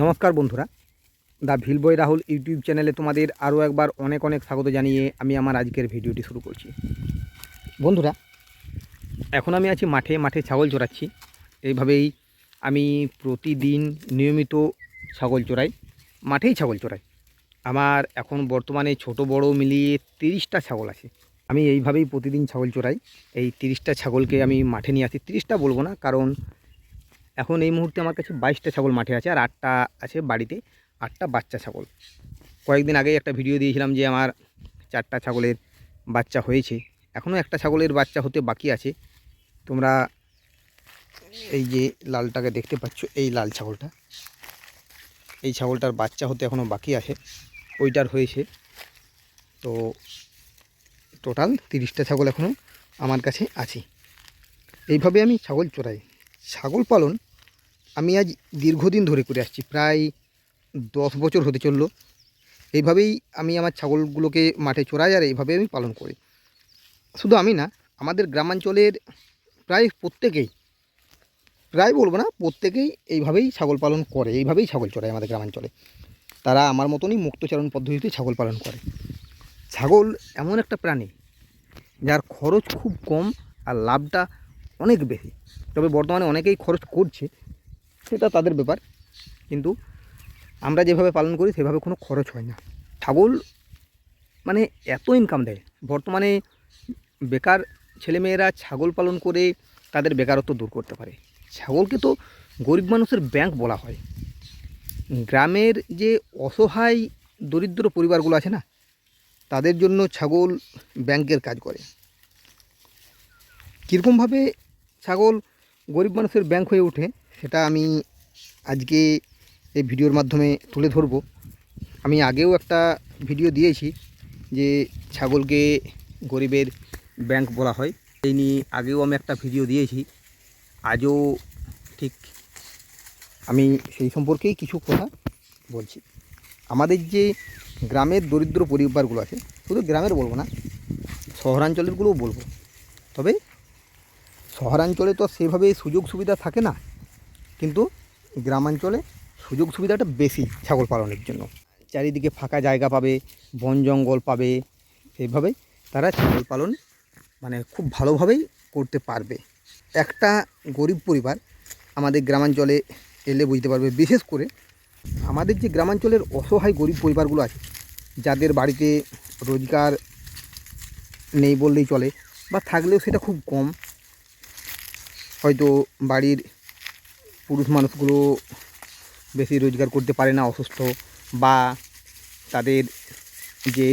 নমস্কার বন্ধুরা। The ভিলবয় Rahul YouTube চ্যানেলে তোমাদের আরও একবার অনেক অনেক স্বাগত জানিয়ে আমি আমার আজকের ভিডিওটি শুরু করছি। বন্ধুরা, এখন আমি আছি মাঠে মাঠে ছাগল চড়াচ্ছি। এইভাবেই আমি প্রতিদিন নিয়মিত ছাগল চড়াই, মাঠেই ছাগল চড়াই। আমার এখন বর্তমানে ছোট বড় মিলিয়ে তিরিশটা ছাগল আছে। আমি এইভাবেই প্রতিদিন ছাগল চড়াই। এই তিরিশটা ছাগলকে আমি মাঠে নিয়ে আসি। তিরিশটা বলব না, কারণ এখন এই মুহূর্তে আমার কাছে বাইশটা ছাগল মাঠে আছে আর আটটা আছে বাড়িতে, আটটা বাচ্চা ছাগল। কয়েকদিন আগেই একটা ভিডিও দিয়েছিলাম যে আমার চারটা ছাগলের বাচ্চা হয়েছে। এখনও একটা ছাগলের বাচ্চা হতে বাকি আছে। তোমরা এই যে লালটাকে দেখতে পাচ্ছ, এই লাল ছাগলটা। এই ছাগলটার বাচ্চা হতে এখনও বাকি আছে। ওইটার হয়েছে। তো টোটাল তিরিশটা ছাগল এখনও আমার কাছে আছে। এইভাবে আমি ছাগল চড়াই। ছাগল পালন আমি আজ দীর্ঘদিন ধরে করে আসছি, প্রায় দশ বছর হতে চলল। এইভাবেই আমি আমার ছাগলগুলোকে মাঠে চড়াই আর এইভাবে আমি পালন করি। শুধু আমি না, আমাদের গ্রামাঞ্চলের প্রায় প্রত্যেকেই, প্রায় বলব না, প্রত্যেকেই এইভাবেই ছাগল পালন করে, এইভাবেই ছাগল চড়ায় আমাদের গ্রামাঞ্চলে। তারা আমার মতনই মুক্তচারণ পদ্ধতিতে ছাগল পালন করে। ছাগল এমন একটা প্রাণী, যার খরচ খুব কম আর লাভটা অনেক বেশি। তবে বর্তমানে অনেকেই খরচ করছে, সেটা তাদের ব্যাপার। কিন্তু আমরা যেভাবে পালন করি, সেভাবে কোনো খরচ হয় না। ছাগল মানে এত ইনকাম দেয়। বর্তমানে বেকার ছেলেমেয়েরা ছাগল পালন করে তাদের বেকারত্ব দূর করতে পারে। ছাগলকে তো গরিব মানুষের ব্যাংক বলা হয়। গ্রামের যে অসহায় দরিদ্র পরিবারগুলো আছে না, তাদের জন্য ছাগল ব্যাংকের কাজ করে। কীরকমভাবে ছাগল গরিব মানুষের ব্যাংক হয়ে ওঠে, সেটা আমি আজকে এই ভিডিওর মাধ্যমে তুলে ধরবো। আমি আগেও একটা ভিডিও দিয়েছি যে ছাগলকে গরিবের ব্যাংক বলা হয়। এই নিয়ে আগেও আমি একটা ভিডিও দিয়েছি। আজও ঠিক আমি সেই সম্পর্কেই কিছু কথা বলছি। আমাদের যে গ্রামের দরিদ্র পরিবারগুলো আছে, শুধু গ্রামের বলব না, শহরাঞ্চলেরগুলোও বলব। তবে শহরাঞ্চলে তো সেভাবে সুযোগ সুবিধা থাকে না, কিন্তু গ্রামাঞ্চলে সুযোগ সুবিধাটা বেশি ছাগল পালনের জন্য। চারিদিকে ফাঁকা জায়গা পাবে, বন জঙ্গল পাবে সেইভাবে তারা ছাগল পালন মানে খুব ভালোভাবেই করতে পারবে। একটা গরিব পরিবার আমাদের গ্রামাঞ্চলে এলে বুঝতে পারবে, বিশেষ করে আমাদের যে গ্রামাঞ্চলের অসহায় গরিব পরিবারগুলো আছে, যাদের বাড়িতে রোজগার নেই বললেই চলে, বা থাকলেও সেটা খুব কম হয়তো বাড়ির পুরুষ মানুষগুলো বেশি রোজগার করতে পারে না, অসুস্থ বা তাদের যে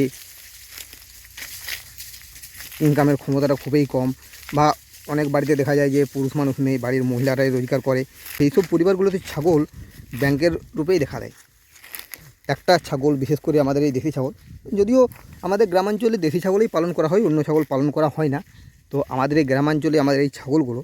ইনকামের ক্ষমতাটা খুবই কম বা অনেক বাড়িতে দেখা যায় যে পুরুষ মানুষ নেই, বাড়ির মহিলারাই রোজগার করে। সেই সব পরিবারগুলোতে ছাগল ব্যাংকের রূপেই দেখা দেয়। একটা ছাগল, বিশেষ করে আমাদের এই দেশি ছাগল, যদিও আমাদের গ্রামাঞ্চলে দেশি ছাগলই পালন করা হয়, অন্য ছাগল পালন করা হয় না। তো আমাদের এই গ্রামাঞ্চলে আমাদের এই ছাগলগুলো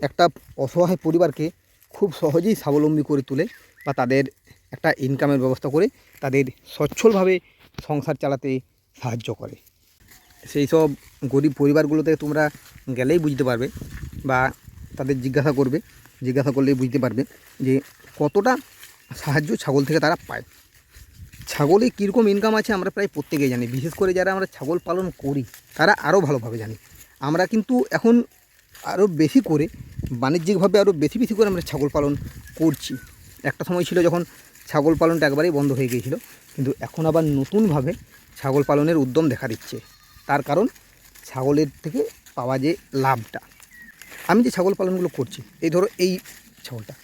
একটা অসহায় পরিবারকে খুব সহজেই স্বাবলম্বী করে তোলে বা তাদের একটা ইনকামের ব্যবস্থা করে তাদের সচ্ছলভাবে সংসার চালাতে সাহায্য করে। সেই সব গরিব পরিবারগুলোতে তোমরা গেলেই বুঝতে পারবে বা তাদের জিজ্ঞাসা করবে, জিজ্ঞাসা করলেই বুঝতে পারবে যে কতটা সাহায্য ছাগল থেকে তারা পায়। ছাগলে কীরকম ইনকাম আছে আমরা প্রায় প্রত্যেকেই জানি, বিশেষ করে যারা আমরা ছাগল পালন করি, তারা আরও ভালোভাবে জানি। আমরা কিন্তু এখন আরও বেশি করে, বাণিজ্যিকভাবে আরও বেশি বেশি করে আমরা ছাগল পালন করছি। একটা সময় ছিল যখন ছাগল পালনটা একবারেই বন্ধ হয়ে গিয়েছিল, কিন্তু এখন আবার নতুনভাবে ছাগল পালনের উদ্যম দেখা দিচ্ছে। তার কারণ ছাগলের থেকে পাওয়া যে লাভটা। আমি যে ছাগল পালনগুলো করছি, এই ধরো এই ছাগলটা।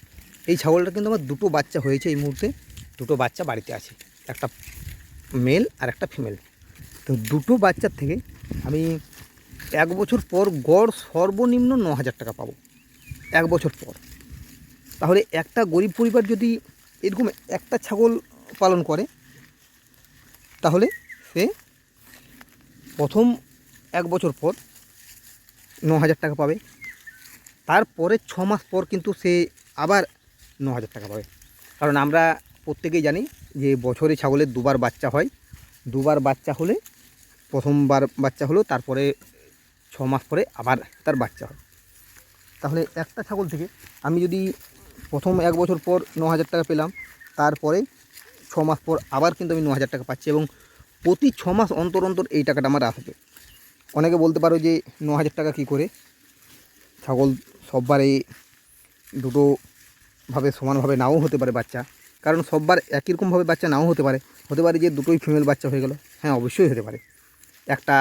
এই ছাগলটা কিন্তু আমার দুটো বাচ্চা হয়েছে এই মুহূর্তে, দুটো বাচ্চা বাড়িতে আছে, একটা মেল আর একটা ফিমেল তো দুটো বাচ্চার থেকে আমি এক বছর পর গড় সর্বনিম্ন ন হাজার টাকা পাবো। এক বছর পর। তাহলে একটা গরিব পরিবার যদি এরকম একটা ছাগল পালন করে, তাহলে সে প্রথম এক বছর পর ন হাজার টাকা পাবে। তারপরে ছ মাস পর কিন্তু সে আবার ন হাজার টাকা পাবে। কারণ আমরা প্রত্যেকেই জানি যে বছরে ছাগলের দুবার বাচ্চা হয়। দুবার বাচ্চা হলে, প্রথমবার বাচ্চা হলো, তারপরে ছ মাস পরে আবার তার বাচ্চা হয়। তাহলে একটা ছাগল থেকে আমি যদি প্রথম এক বছর পর ন হাজার টাকা পেলাম, তারপরে ছ মাস পর আবার কিন্তু আমি ন হাজার টাকা পাচ্ছি এবং প্রতি ছ মাস অন্তর অন্তর এই টাকাটা আমার আসবে অনেকে বলতে পারো যে ন হাজার টাকা কী করে? ছাগল সববারে দুটো ভাবে সমানভাবে নাও হতে পারে বাচ্চা। কারণ সববার একই রকমভাবে বাচ্চা নাও হতে পারে। হতে পারে যে দুটোই ফিমেল বাচ্চা হয়ে গেল। হ্যাঁ অবশ্যই হতে পারে। একটা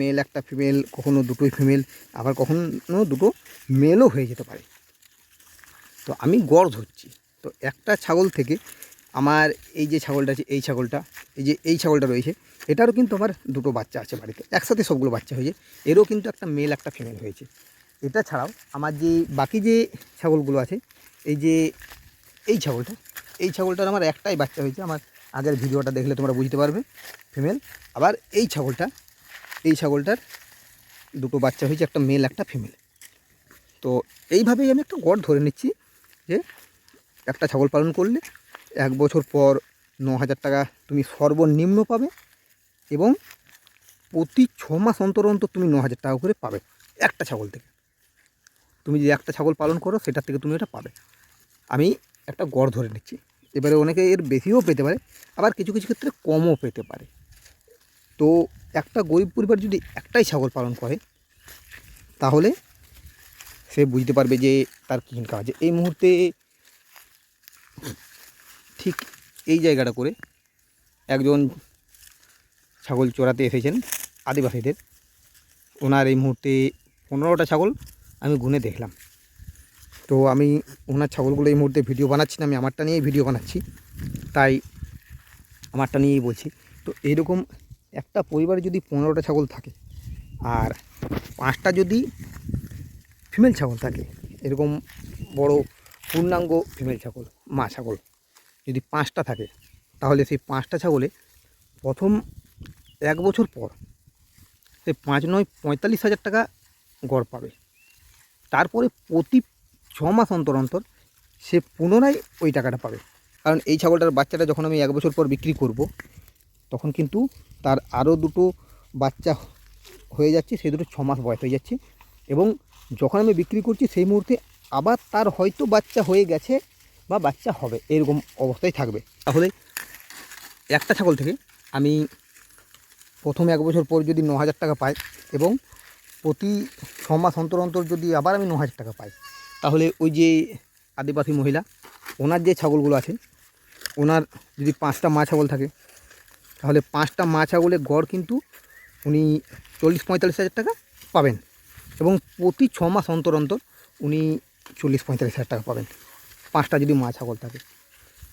মেল একটা ফিমেল কখনো দুটোই ফিমেল আবার কখনো দুটো মেলও হয়ে যেতে পারে। তো আমি গড় ধরছি। তো একটা ছাগল থেকে আমার এই যে ছাগলটা আছে, এই ছাগলটা, এই যে এই ছাগলটা রয়েছে, এটারও কিন্তু আমার দুটো বাচ্চা আছে বাড়িতে। একসাথে সবগুলো বাচ্চা হয়েছে, এরও কিন্তু একটা মেল একটা ফিমেল হয়েছে। এটা ছাড়াও আমার যে বাকি যে ছাগলগুলো আছে, এই যে এই ছাগলটা, এই ছাগলটার আমার একটাই বাচ্চা হয়েছে। আমার আগের ভিডিওটা দেখলে তোমরা বুঝতে পারবে ফিমেল আবার এই ছাগলটা এই ছাগলটার দুটো বাচ্চা হয়েছে, একটা মেল একটা ফিমেল তো এইভাবেই আমি একটা গড় ধরে নিচ্ছি যে একটা ছাগল পালন করলে এক বছর পর ন হাজার টাকা তুমি সর্বনিম্ন পাবে এবং প্রতি ছ মাস অন্তর অন্তর তুমি ন হাজার টাকা করে পাবে একটা ছাগল থেকে। তুমি যে একটা ছাগল পালন করো, সেটার থেকে তুমি এটা পাবে। আমি একটা গড় ধরে নিচ্ছি। এবারে অনেকে এর বেশিও পেতে পারে, আবার কিছু কিছু ক্ষেত্রে কমও পেতে পারে। তো একটা গরিব পরিবার যদি একটাই ছাগল পালন করে, তাহলে সে বুঝতে পারবে যে তার কী আছে এই মুহূর্তে ঠিক এই জায়গাটা করে একজন ছাগল চড়াতে এসেছেন আদিবাসীদের। ওনার এই মুহূর্তে পনেরোটা ছাগল আমি গুনে দেখলাম। তো আমি ওনার ছাগলগুলো এই মুহূর্তে ভিডিও বানাচ্ছি না, আমি আমারটা নিয়েই ভিডিও বানাচ্ছি। তাই আমারটা নিয়েই বলছি। তো এইরকম একটা পরিবারে যদি পনেরোটা ছাগল থাকে আর পাঁচটা যদি ফিমেল ছাগল থাকে, এরকম বড় পূর্ণাঙ্গ ফিমেল ছাগল, মা ছাগল যদি পাঁচটা থাকে, তাহলে সেই পাঁচটা ছাগলে প্রথম এক বছর পর সে পাঁচ নয় পঁয়তাল্লিশ হাজার টাকা গড় পাবে। তারপরে প্রতি ছ মাস অন্তর অন্তর সে পুনরায় ওই টাকাটা পাবে। কারণ এই ছাগলটার বাচ্চাটা যখন আমি এক বছর পর বিক্রি করব তখন কিন্তু তার আরও দুটো বাচ্চা হয়ে যাচ্ছে, সেই দুটো ছ মাস বয়স হয়ে যাচ্ছে এবং যখন আমি বিক্রি করছি সেই মুহূর্তে আবার তার হয়তো বাচ্চা হয়ে গেছে বা বাচ্চা হবে, এরকম অবস্থায় থাকবে। তাহলে একটা ছাগল থেকে আমি প্রথম এক বছর পর যদি ন হাজার টাকা পাই এবং প্রতি ছ মাস অন্তর অন্তর যদি আবার আমি ন হাজার টাকা পাই, তাহলে ওই যে আদিবাসী মহিলা, ওনার যে ছাগলগুলো আছে, ওনার যদি পাঁচটা মা ছাগল থাকে তাহলে পাঁচটা মা ছাগলের গড় কিন্তু উনি চল্লিশ পঁয়তাল্লিশ হাজার টাকা পাবেন। এবং প্রতি ছ মাস অন্তর অন্তর উনি চল্লিশ পঁয়তাল্লিশ হাজার টাকা পাবেন। পাঁচটা যদি মা ছাগল থাকে।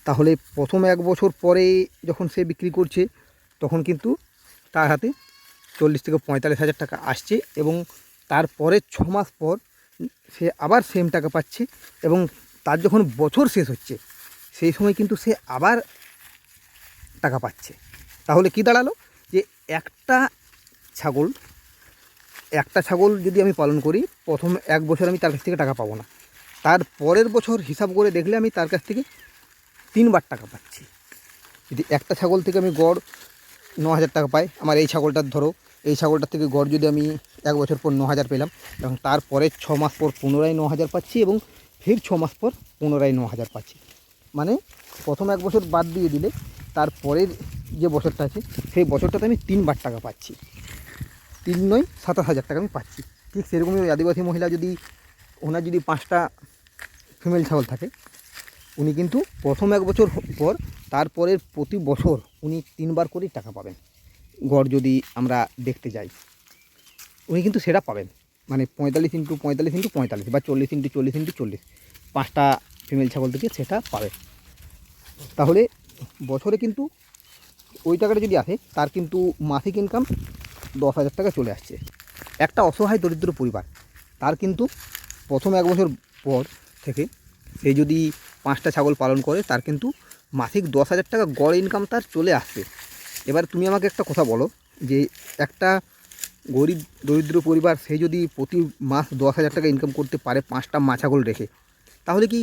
তাহলে প্রথম এক বছর পরে যখন সে বিক্রি করছে, তখন কিন্তু তার হাতে চল্লিশ থেকে পঁয়তাল্লিশ হাজার টাকা আসছে এবং তারপরে ছ মাস পর সে আবার সেম টাকা পাচ্ছে এবং তার যখন বছর শেষ হচ্ছে, সেই সময় কিন্তু সে আবার টাকা পাচ্ছে। তাহলে কি দাঁড়াল? যে একটা ছাগল একটা ছাগল যদি আমি পালন করি, প্রথম এক বছর আমি তার কাছ থেকে টাকা পাবো না। তার পরের বছর হিসাব করে দেখলে আমি তার কাছ থেকে তিনবার টাকা পাচ্ছি। যদি একটা ছাগল থেকে আমি গড় ন হাজার টাকা পাই, আমার এই ছাগলটার ধরো, এই ছাগলটার থেকে গড় যদি আমি এক বছর পর ন হাজার পেলাম, এবং তারপরে ছ মাস পর পুনরায় ন হাজার পাচ্ছি, এবং ফের ছ মাস পর পুনরায় ন হাজার পাচ্ছি। মানে প্রথম এক বছর বাদ দিয়ে দিলে তারপরের যে বছরটা আছে, সেই বছরটাতে আমি তিনবার টাকা পাচ্ছি। তিন নয়, সাতাশ হাজার টাকা আমি পাচ্ছি। ঠিক সেরকমই ওই আদিবাসী মহিলা যদি, ওনার যদি পাঁচটা ফিমেল ছাগল থাকে, উনি কিন্তু প্রথম এক বছর পর, তারপরের প্রতি বছর উনি তিনবার করেই টাকা পাবেন। গড় যদি আমরা দেখতে যাই, উনি কিন্তু সেটা পাবেন। মানে পঁয়তাল্লিশ ইন্টু পঁয়তাল্লিশ ইন্টু পঁয়তাল্লিশ বা চল্লিশ ইন্টু চল্লিশ ইন্টু চল্লিশ, পাঁচটা ফিমেল ছাগল থেকে সেটা পাবে। তাহলে বছরে কিন্তু ওই টাকাটা যদি আসে, তার কিন্তু মাসিক ইনকাম দশ হাজার টাকা চলে আসছে। একটা অসহায় দরিদ্র পরিবার, তার কিন্তু প্রথম এক বছর পর থেকে সে যদি পাঁচটা ছাগল পালন করে, তার কিন্তু মাসিক দশ হাজার টাকা গড় ইনকাম তার চলে আসছে এবার তুমি আমাকে একটা কথা বলো যে, একটা গরিব দরিদ্র পরিবার, সে যদি প্রতি মাস দশ হাজার টাকা ইনকাম করতে পারে পাঁচটা মা ছাগল রেখে, তাহলে কি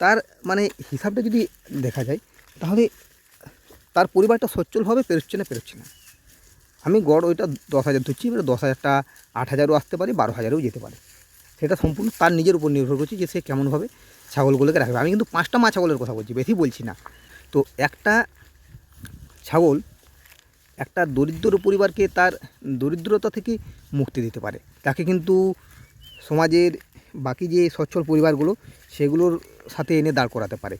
তার মানে হিসাবটা যদি দেখা যায়, তাহলে তার পরিবারটা সচ্ছলভাবে পেরোচ্ছে না পেরোচ্ছে না। আমি গড় ওইটা দশ হাজার ধরছি, এবার দশ হাজারটা আট হাজারও আসতে পারে, বারো হাজারও যেতে পারে। সেটা সম্পূর্ণ তার নিজের উপর নির্ভর করছে যে সে কেমনভাবে ছাগলগুলোকে রাখবে। আমি কিন্তু পাঁচটা মা ছাগলের কথা বলছি, বেশি বলছি না। তো একটা ছাগল একটা দরিদ্র পরিবারকে তার দরিদ্রতা থেকে মুক্তি দিতে পারে। তাকে কিন্তু সমাজের বাকি যে সচ্ছল পরিবারগুলো, সেগুলোর সাথে এনে দাঁড় করাতে পারে।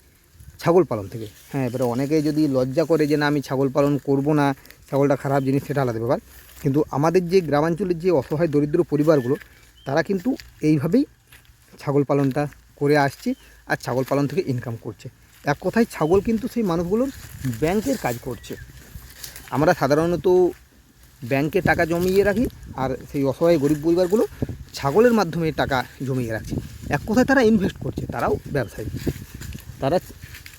ছাগল পালন থেকে। হ্যাঁ এবারে অনেকে যদি লজ্জা করে যে না, আমি ছাগল পালন করব না, ছাগলটা খারাপ জিনিস, সেটা আলাদা ব্যাপার। কিন্তু আমাদের যে গ্রামাঞ্চলের যে অসহায় দরিদ্র পরিবারগুলো, তারা কিন্তু এইভাবেই ছাগল পালনটা করে আসছে আর ছাগল পালন থেকে ইনকাম করছে। এক কথায় ছাগল কিন্তু সেই মানুষগুলোর ব্যাংকের কাজ করছে। আমরা সাধারণত ব্যাংকে টাকা জমিয়ে রাখি আর সেই অসহায় গরিব পরিবারগুলো ছাগলের মাধ্যমে টাকা জমিয়ে রাখছে। এক কথায় তারা ইনভেস্ট করছে, তারাও ব্যবসায়ী। তারা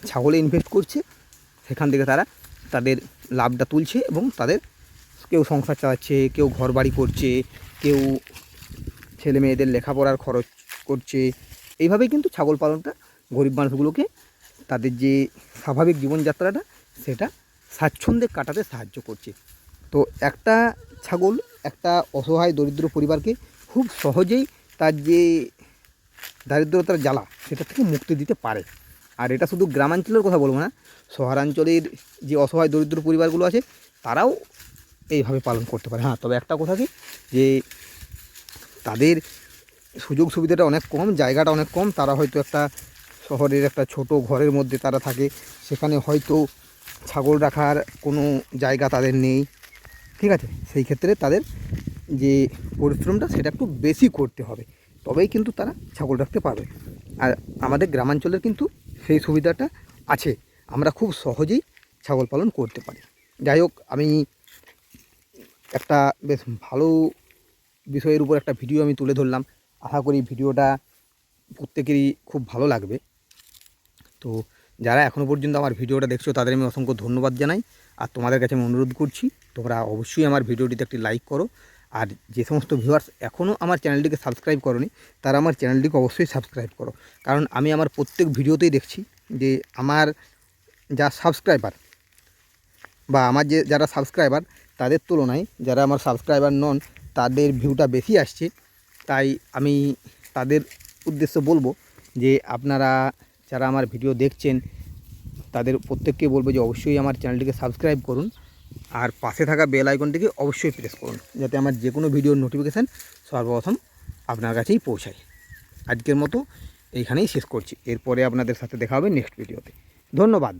ছাগলে ইনভেস্ট করছে, সেখান থেকে তারা তাদের লাভটা তুলছে এবং তাদের কেউ সংসার চালাচ্ছে, কেউ ঘর বাড়ি করছে, কেউ ছেলে মেয়েদের লেখাপড়ার খরচ করছে। এইভাবেই কিন্তু ছাগল পালনটা গরিব মানুষগুলোকে তাদের যে স্বাভাবিক জীবনযাত্রাটা, সেটা স্বাচ্ছন্দ্যে কাটাতে সাহায্য করছে। তো একটা ছাগল, একটা অসহায় দরিদ্র পরিবারকে খুব সহজেই তার যে দারিদ্রতার জ্বালা, সেটা থেকে মুক্তি দিতে পারে। আর এটা শুধু গ্রামাঞ্চলের কথা বলব না, শহরাঞ্চলের যে অসহায় দরিদ্র পরিবারগুলো আছে, তারাও এইভাবে পালন করতে পারে। হ্যাঁ তবে একটা কথা কি, যে তাদের সুযোগ সুবিধাটা অনেক কম, জায়গাটা অনেক কম, তারা হয়তো একটা শহরের একটা ছোট ঘরের মধ্যে তারা থাকে, সেখানে হয়তো ছাগল রাখার কোনো জায়গা তাদের নেই। ঠিক আছে? সেই ক্ষেত্রে তাদের যে পরিশ্রমটা, সেটা একটু বেশি করতে হবে। তবেই কিন্তু তারা ছাগল রাখতে পারবে। আর আমাদের গ্রামাঞ্চলের কিন্তু সেই সুবিধাটা আছে। আমরা খুব সহজেই ছাগল পালন করতে পারি। যাই হোক, আমি একটা বেশ ভালো বিষয়ের উপর একটা ভিডিও আমি তুলে ধরলাম। আশা করি ভিডিওটা প্রত্যেকেরই খুব ভালো লাগবে। তো যারা এখনও পর্যন্ত আমার ভিডিওটা দেখছ, তাদের আমি অসংখ্য ধন্যবাদ জানাই। আর তোমাদের কাছে আমি অনুরোধ করছি, তোমরা অবশ্যই আমার ভিডিওটিতে একটি লাইক করো। আর যে সমস্ত ভিউয়ার্স এখনও আমার চ্যানেলটিকে সাবস্ক্রাইব করনি, তারা আমার চ্যানেলটিকে অবশ্যই সাবস্ক্রাইব করো। কারণ আমি আমার প্রত্যেক ভিডিওতেই দেখছি যে আমার যা সাবস্ক্রাইবার বা আমার যে যারা সাবস্ক্রাইবার তাদের তুলনায় যারা আমার সাবস্ক্রাইবার নন, তাদের ভিউটা বেশি আসছে। তাই আমি তাদের উদ্দেশ্য বলব যে আপনারা যারা আমার ভিডিও দেখছেন, তাদের প্রত্যেককে বলব যে অবশ্যই আমার চ্যানেলটিকে সাবস্ক্রাইব করুন। আর পাশে থাকা বেল আইকনটিকে অবশ্যই প্রেস করুন, যাতে আমার যে কোনো ভিডিওর নোটিফিকেশান সর্বপ্রথম আপনার কাছেই পৌঁছায়। আজকের মতো এইখানেই শেষ করছি। এরপরে আপনাদের সাথে দেখা হবে নেক্সট ভিডিওতে ধন্যবাদ।